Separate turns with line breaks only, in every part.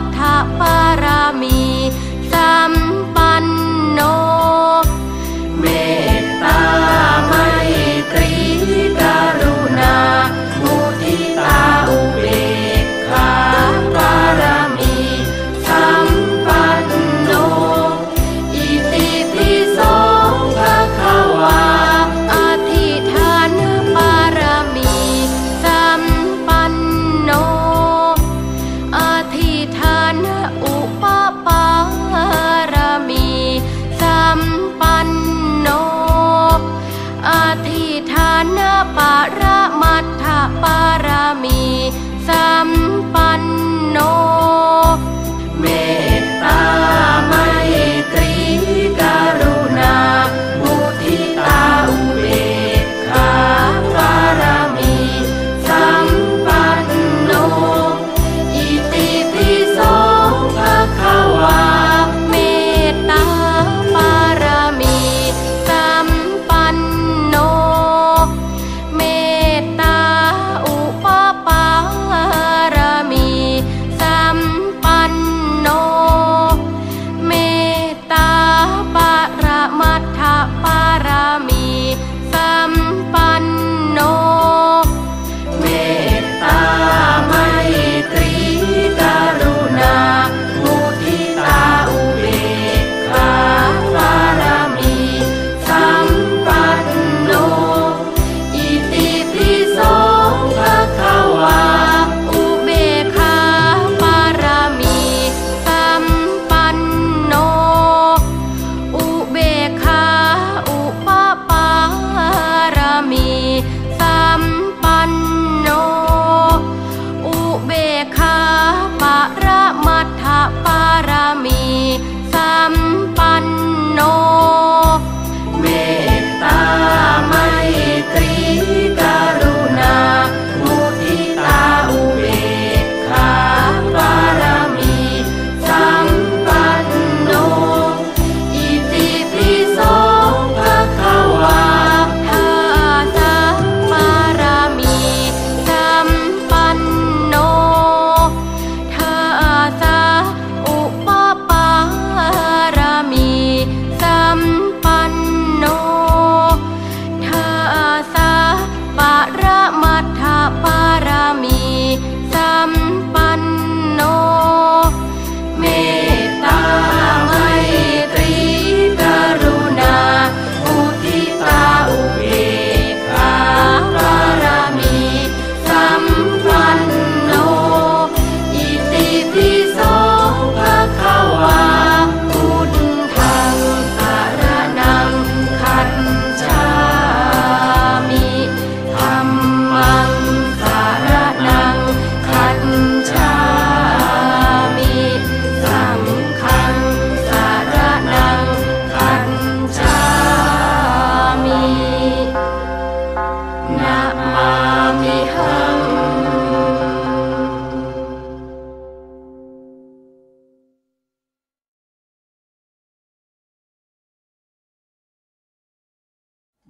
ทธปารามีสัมปันโนเม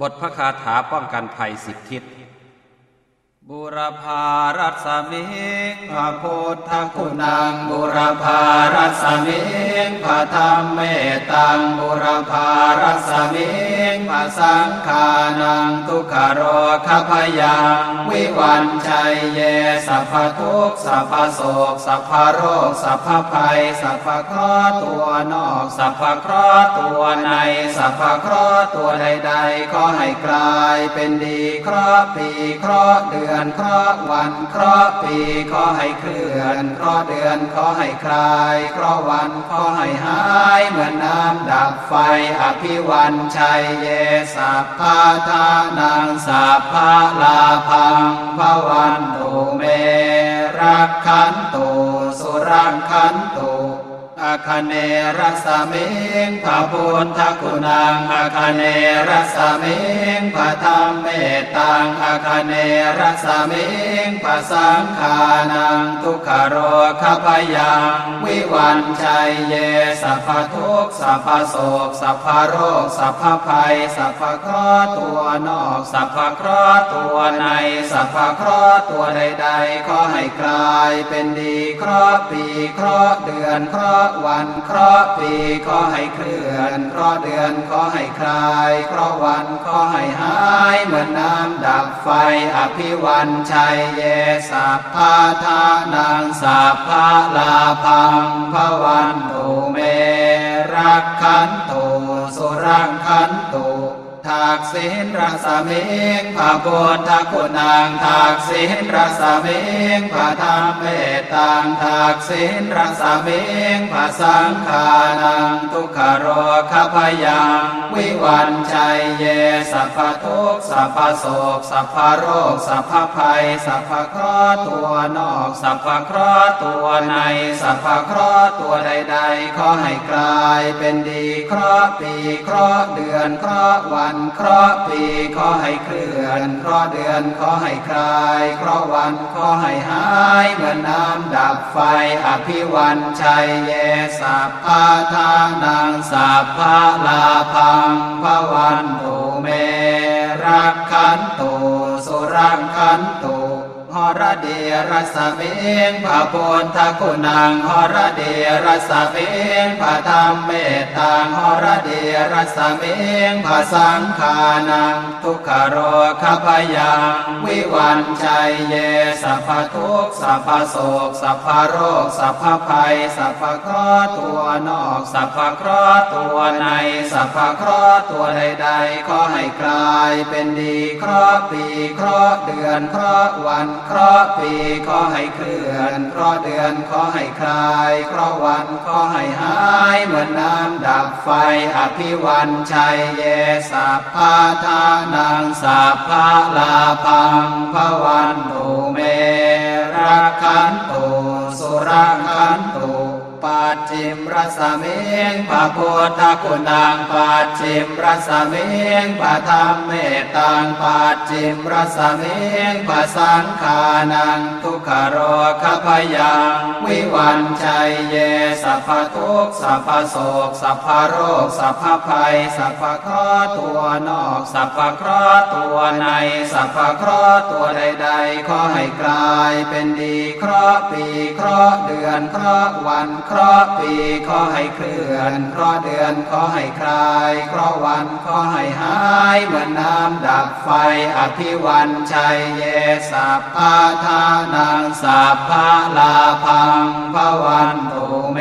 บทพระคาถาป้องกันภัยสิบทิศ บุรพารัศมิงพระพุทธคุณังบุรพารัศมิงพระธรรมเมตังบุรพารัศมิงพระสังฆานังทุกขโรคพยังวิวันชัยเยสัพพทุกสัพพโศกสัพพโรคสัพพภัยสัพพเคราะห์ตัวนอกสัพพเคราะห์ตัวในสัพพเคราะห์ตัวใดๆขอให้กลายเป็นดีเคราะห์ปีเคราะห์เดือนเคราะห์วันเคราะห์ปีขอให้เคลื่อนเคราะห์เดือนขอให้คลายเคราะห์วันขอให้หายเหมือนน้ำดับไฟอภิวันชัยเยสัพพาทานังสัพพะลาพังพวันตุเมรักขันตุสุรังขันตุ อาคเนรัสมิงพระพุทธคุณังอาคเนรัสมิงพระธรรมเมตตังอาคเนรัสมิงพระสังฆานังทุกขโรคพยัง วิวันชัยเยสัพพทุกสัพพโศกสัพพโรคสัพพภัยสัพพคราะห์ตัวนอกสัพพคราะห์ตัวในสัพพคราะห์ตัวใดๆขอให้กลายเป็นดีคราะห์ปีคราะห์เดือนคราะวันเคราะห์ปีขอให้เคลื่อนเคราะห์เดือนขอให้คลายเคราะห์วันขอให้หายเหมือนน้ำดับไฟอภิวันชัยเยสัพพาทานังสัพพะลาพังพวัน ทักษิณรสมิงพระพุทธคุณังทักษิณรสมิงพระธรรมเมตตังทักษิณรสมิงพระสังฆานังทุกขโรคพยังวิวันชัยเยสัพพทุกสัพพโศกสัพพโรคสัพพภัยสัพพเคราะห์ตัวนอกสัพพเคราะห์ตัวในสัพพเคราะห์ตัวใดๆขอให้กลายเป็นดีเคราะห์ปีเคราะห์เดือนเคราะห์วันเคราะห์ปีขอให้เคลื่อนเคราะห์เดือนขอให้คลายเคราะห์วันขอให้หายเหมือนน้ำดับไฟอภิวันชัยเยสัพพาทานังสัพพะลาพังพวันตุเมรักขันตุสุรังขันตุ หรเดรสเมงพระพุทธคุณังหรเดรสเมงพระธรรมเมตตังหรเดรสเมงพระสังฆานังทุกขโรคพยังวิวันชัยเยสัพพทุกสัพพโศกสัพพโรคสัพพภัยสัพพเคราะห์ตัวนอกสัพพเคราะห์ตัวในสัพพเคราะห์ตัวใดๆขอให้กลายเป็นดีเคราะห์ปีเคราะห์เดือนเคราะห์วันเคราะห์ปีขอให้เคลื่อนเคราะห์เดือนขอให้คลายเคราะห์วันขอให้หายเหมือนน้ำดับไฟอภิวันชัยเยสัพพาทานังสัพพาลาพังพวันตุเมรักขันตุสุรักขันตุ ปัจฉิมรสเมงพระพุทธคุณังปัจฉิมรสเมงพระธรรมเมตตังปัจฉิมรสเมงพระสังฆานังทุกขโรคพยังวิวันชัยเยสัพพทุกสัพพโศกสัพพโรคสัพพภัยสัพพเคราะห์ตัวนอกสัพพเคราะห์ตัวในสัพพเคราะห์ตัวใดๆขอให้กลายเป็นดีเคราะห์ปีเคราะห์เดือนเคราะห์วันเคราะห์ปีขอให้เคลื่อนเคราะห์เดือนขอให้คลายเคราะห์วันขอให้หายเหมือนน้ำดับไฟอภิวันชัยเยสัพพาทานังสัพพาลาพังพวันตุเม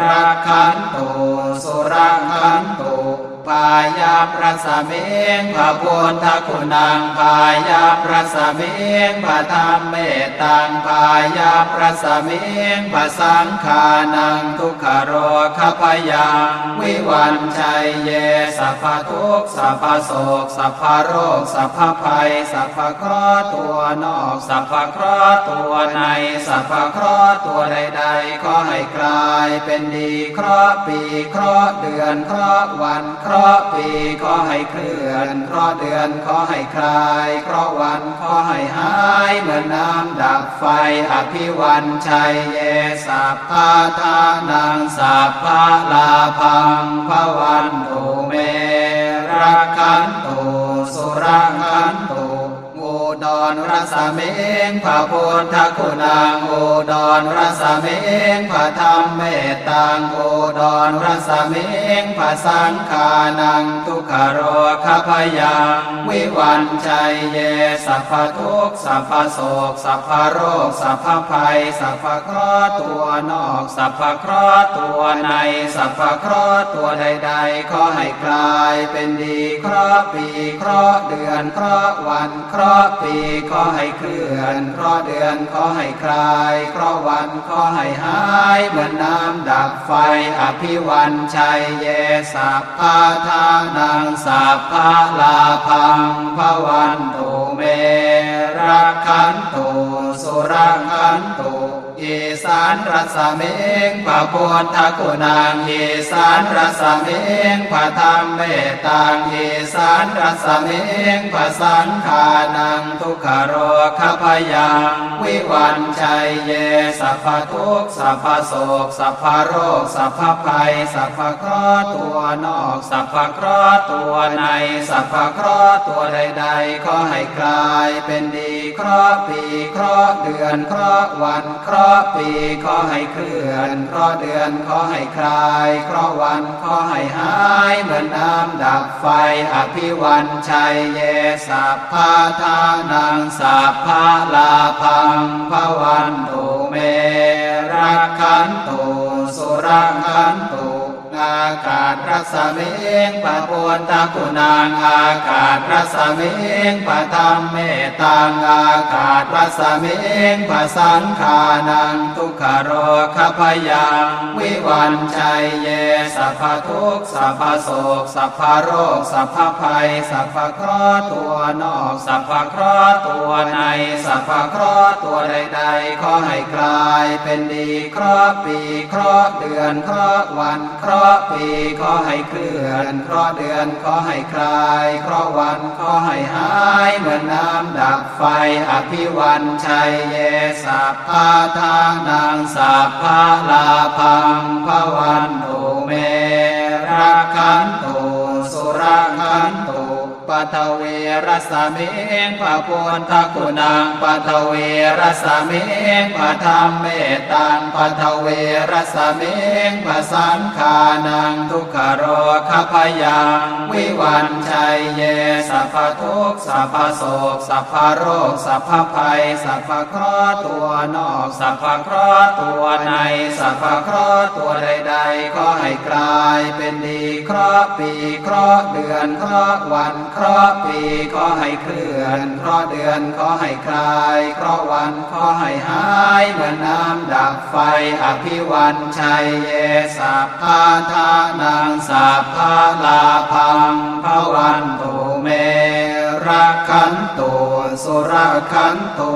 รักขันตุสุรังขันตุ พายาประสเมงพระพุทธคุณังพายาประสเมงพระธรรมเมตตังพายาประสเมงพระสังฆานังทุกขโรคพยังวิวันชัยเยสัพพทุกสัพพโศกสัพพโรคสัพพภัยสัพพเคราะห์ตัวนอกสัพพเคราะห์ตัวในสัพพเคราะห์ตัวใดๆขอให้กลายเป็นดีเคราะห์ปีเคราะห์เดือนเคราะห์วันเคราะห์ราะปีขอให้เคลื่อน เพราะเดือนขอให้คลาย เพราะวันขอให้หายเหมือนน้ำดับไฟอภิวันชัยเยสัพพาทานังสัพพาลาพังพวันตุเมรักขันตุรังขันตุ ดรรสเมงพระพุทธคุณังอุดรรสเมงพระธรรมเมตตังอุดรรสเมงพระสังฆานังทุกขโรคพยังวิวันชัยเยสัพพทุกสัพพโศกสัพพโรคสัพพภัยสัพพเคราะห์ตัวนอกสัพพเคราะห์ตัวในสัพพเคราะห์ตัวใดๆขอให้กลายเป็นดีเคราะห์ปีเคราะห์เดือนเคราะห์วันเคราะห์ปีขอให้เคลื่อนเพราะเดือนขอให้คลายเพราะวันขอให้หายเหมือนน้ำดับไฟอภิวันชัยเยสัพพาทานังสัพพาลาพังพวันตุเมรักขันตุสุรัง อีสานรัศเมงพระพุทธกุณังอีสานรัศเมงพระธรรมเมตตังอีสานรัศเมงพระสังฆานังทุกขโรคพยังวิวันชัยเยสัพพทุกสัพพโศกสัพพโรคสัพพภัยสัพพเคราะห์ตัวนอกสัพพเคราะห์ตัวในสัพพเคราะห์ตัวใดๆขอให้กลายเป็นดีเคราะห์ปีเคราะห์เดือนเคราะห์วันเคราะห์ปีขอให้เคลื่อน เพราะเดือนขอให้คลาย เพราะวันขอให้หาย เหมือนน้ำดับไฟ อภิวันชัยเยสัพพาทานังสัพพาลาพังพวันตุเมรักขันตุสุรักขันตุ อากาศรัศเมงปะปวนตะกุนางอากาศรัศเมงปะธรรมเมตตังอากาศรัศเมงปะสังขานังทุกขโรคพยังวิวันชัยเยสัพพทุกสัพพโศกสัพพโรคสัพพภัยสัพพเคราะห์ตัวนอกสัพพเคราะห์ตัวในสัพพเคราะห์ตัวใดๆขอให้กลายเป็นดีเคราะห์ปีเคราะห์เดือนเคราะห์วันเคราะห์ปีขอให้เคลื่อนเคราะเดือนขอให้คลายเคราะวันขอให้หายเหมือนน้ำดับไฟอภิวันชัยเยสัพพาทานางสัพพาลาพังพวัน รสเมงพระพุทธคุณังปัทเวรสเมงพระธรรมเมตังปัทเวรสเมงพระสังฆานังทุกขโรคพยังวิวันชัยเยสัพพทุกสัพพโศกสัพพโรคสัพพภัยสัพพเคราะห์ตัวนอกสัพพเคราะห์ตัวในสัพพเคราะห์ตัวใดๆขอให้กลายเป็นดีเคราะห์ปีเคราะห์เดือนเคราะห์วันเคราะห์ปีขอให้เคลื่อน เคราะเดือนขอให้คลาย เคราะวันขอให้หายเหมือนน้ำดับไฟอภิวันชัยเยสัพพาทานังสัพพาลาพังพวันตุเมรักขันตุสุรักขันตุ